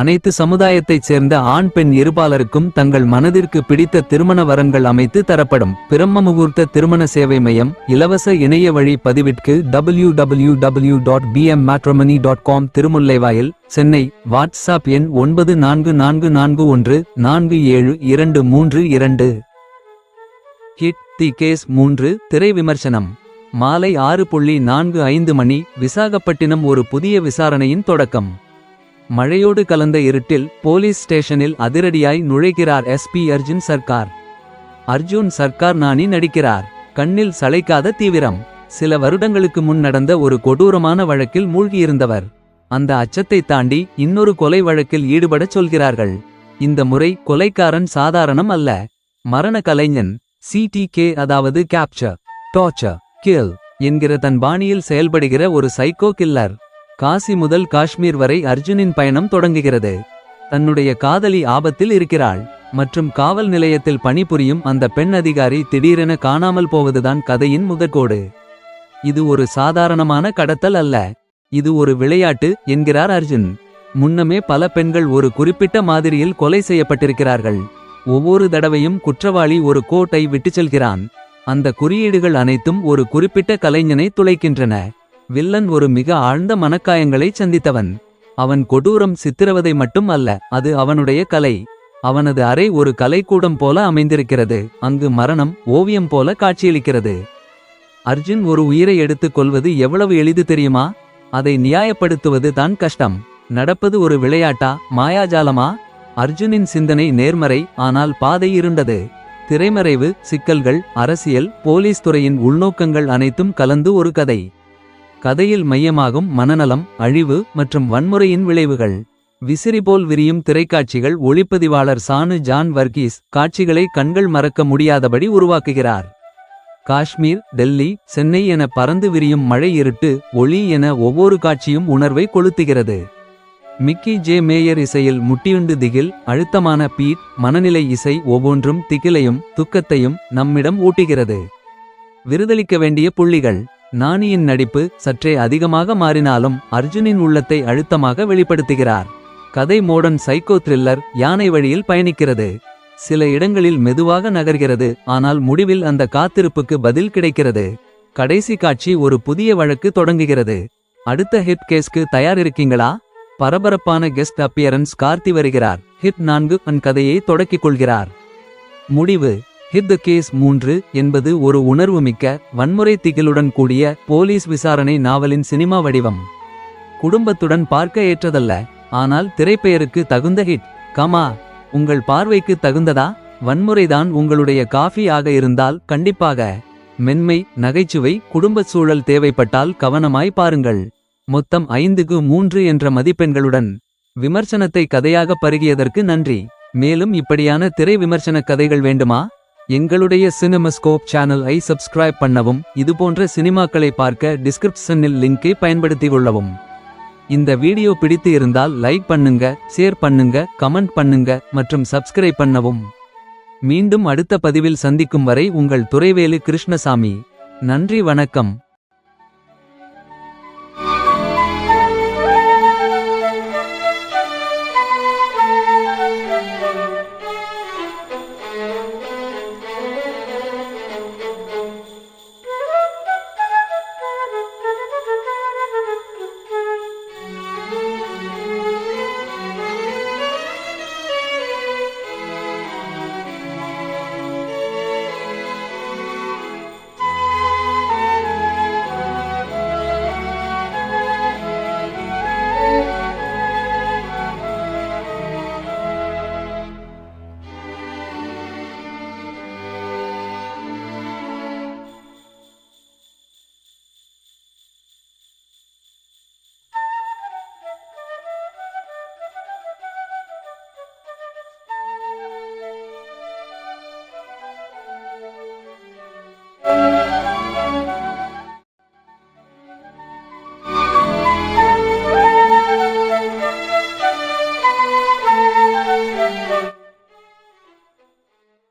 அனைத்து சமுதாயத்தைச் சேர்ந்த ஆண் பெண் இருபாலருக்கும் தங்கள் மனதிற்கு பிடித்த திருமண வரன்கள் அமைத்து தரப்படும். பிரம்ம முகூர்த்த திருமண சேவை மையம் இலவச இணைய வழி பதிவிற்கு W W W dot PM dot com Thirumullaivayil Chennai. WhatsApp எண் ஒன்பது நான்கு நான்கு நான்கு ஒன்று நான்கு ஏழு இரண்டு மூன்று இரண்டு. ஹிட் தி கேஸ் மூன்று திரை விமர்சனம். மாலை ஆறு புள்ளி நான்கு ஐந்து மணி விசாகப்பட்டினம் ஒரு புதிய விசாரணையின் தொடக்கம். மழையோடு கலந்த இருட்டில் போலீஸ் ஸ்டேஷனில் அதிரடியாய் நுழைகிறார் எஸ்பி அர்ஜுன் சர்க்கார் அர்ஜுன் சர்க்கார் நாணி நடிக்கிறார். கண்ணில் சளைக்காத தீவிரம். சில வருடங்களுக்கு முன் நடந்த ஒரு கொடூரமான வழக்கில் மூழ்கியிருந்தவர். அந்த அச்சத்தை தாண்டி இன்னொரு கொலை வழக்கில் ஈடுபடச் சொல்கிறார்கள். இந்த முறை கொலைக்காரன் சாதாரணம் அல்ல. மரண கலைஞன் சிடிகே அதாவது கேப்சர் டார்ச்சர் கில் என்கிற தன் பாணியில் செயல்படுகிற ஒரு சைக்கோ கில்லர் காசி முதல் காஷ்மீர் வரை அர்ஜுனின் பயணம் தொடங்குகிறது. தன்னுடைய காதலி ஆபத்தில் இருக்கிறாள். மற்றும் காவல் நிலையத்தில் பணிபுரியும் அந்த பெண் அதிகாரி திடீரென காணாமல் போவதுதான் கதையின் முதற்கோடு. இது ஒரு சாதாரணமான கடத்தல் அல்ல. இது ஒரு விளையாட்டு என்கிறார் அர்ஜுன். முன்னமே பல பெண்கள் ஒரு குறிப்பிட்ட மாதிரியில் கொலை செய்யப்பட்டிருக்கிறார்கள். ஒவ்வொரு தடவையும் குற்றவாளி ஒரு கோட்டை விட்டுச் செல்கிறான். அந்த குறியீடுகள் அனைத்தும் ஒரு குறிப்பிட்ட கலைஞனை துளைக்கின்றன. வில்லன் ஒரு மிக ஆழ்ந்த மனக்காயங்களை சந்தித்தவன். அவன் கொடூரம் சித்திரவதை மட்டும் அல்ல அது அவனுடைய கலை. அவனது அறை ஒரு கலைக்கூடம் போல அமைந்திருக்கிறது அங்கு மரணம் ஓவியம் போல காட்சியளிக்கிறது. அர்ஜுன் ஒரு உயிரை எடுத்துக் கொள்வது எவ்வளவு எளிது தெரியுமா? அதை நியாயப்படுத்துவது தான் கஷ்டம். நடப்பது ஒரு விளையாட்டா மாயாஜாலமா? அர்ஜுனின் சிந்தனை நேர்மறை ஆனால் பாதை இருண்டது. திரைமறைவு சிக்கல்கள் அரசியல் போலீஸ் துறையின் உள்நோக்கங்கள் அனைத்தும் கலந்து ஒரு கதை. கதையில் மையமாகும் மனநலம் அழிவு மற்றும் வன்முறையின் விளைவுகள். விசிறி போல் விரியும் திரைக்காட்சிகள் ஒளிப்பதிவாளர் சானு ஜான் வர்கீஸ் காட்சிகளை கண்கள் மறக்க முடியாதபடி உருவாக்குகிறார். காஷ்மீர் டெல்லி சென்னை என பறந்து விரியும் மழை இருட்டு ஒளி என ஒவ்வொரு காட்சியும் உணர்வை கொளுத்துகிறது. மிக்கி ஜே மேயர் இசையில் முட்டியுண்டு திகில் அழுத்தமான பீட் மனநிலை இசை ஒவ்வொன்றும் திகிலையும் துக்கத்தையும் நம்மிடம் ஊட்டுகிறது. விருதளிக்க வேண்டிய புள்ளிகள். நானியின் நடிப்பு சற்றே அதிகமாக மாறினாலும் அர்ஜுனின் உள்ளத்தை அழுத்தமாக வெளிப்படுத்துகிறார். கதை மோடன் சைக்கோ த்ரில்லர் யானை வழியில் பயணிக்கிறது. சில இடங்களில் மெதுவாக நகர்கிறது ஆனால் முடிவில் அந்த காத்திருப்புக்கு பதில் கிடைக்கிறது. கடைசி காட்சி ஒரு புதிய வழக்கு தொடங்குகிறது. அடுத்த ஹிட் கேஸ்க்கு தயார் இருக்கீங்களா பரபரப்பான கெஸ்ட் அப்பியரன்ஸ் கார்த்தி வருகிறார். ஹிட் நான்கு அன் கதையை தொடக்கிக் கொள்கிறார். முடிவு. ஹிட் த கேஸ் மூன்று என்பது ஒரு உணர்வுமிக்க வன்முறை திகிலுடன் கூடிய போலீஸ் விசாரணை நாவலின் சினிமா வடிவம். குடும்பத்துடன் பார்க்க ஏற்றதல்ல ஆனால் திரைப்பெயருக்கு தகுந்த ஹிட். கமா உங்கள் பார்வைக்கு தகுந்ததா? வன்முறைதான் உங்களுடைய காஃபி ஆக இருந்தால் கண்டிப்பாக. மென்மை நகைச்சுவை குடும்பச் சூழல் தேவைப்பட்டால் கவனமாய் பாருங்கள். மொத்தம் ஐந்துக்கு மூன்று என்ற மதிப்பெண்களுடன். விமர்சனத்தை கதையாக பருகியதற்கு நன்றி. மேலும் இப்படியான திரை விமர்சன கதைகள் வேண்டுமா? எங்களுடைய சினிமஸ்கோப் சேனலை ஐ சப்ஸ்கிரைப் பண்ணவும் இதுபோன்ற சினிமாக்களை பார்க்க டிஸ்கிரிப்ஷனில் லிங்கை பயன்படுத்தி கொள்ளவும். இந்த வீடியோ பிடித்து இருந்தால் லைக் பண்ணுங்க ஷேர் பண்ணுங்க கமெண்ட் பண்ணுங்க மற்றும் சப்ஸ்கிரைப் பண்ணவும். மீண்டும் அடுத்த பதிவில் சந்திக்கும் வரை உங்கள் துறைவேலு கிருஷ்ணசாமி. நன்றி வணக்கம்.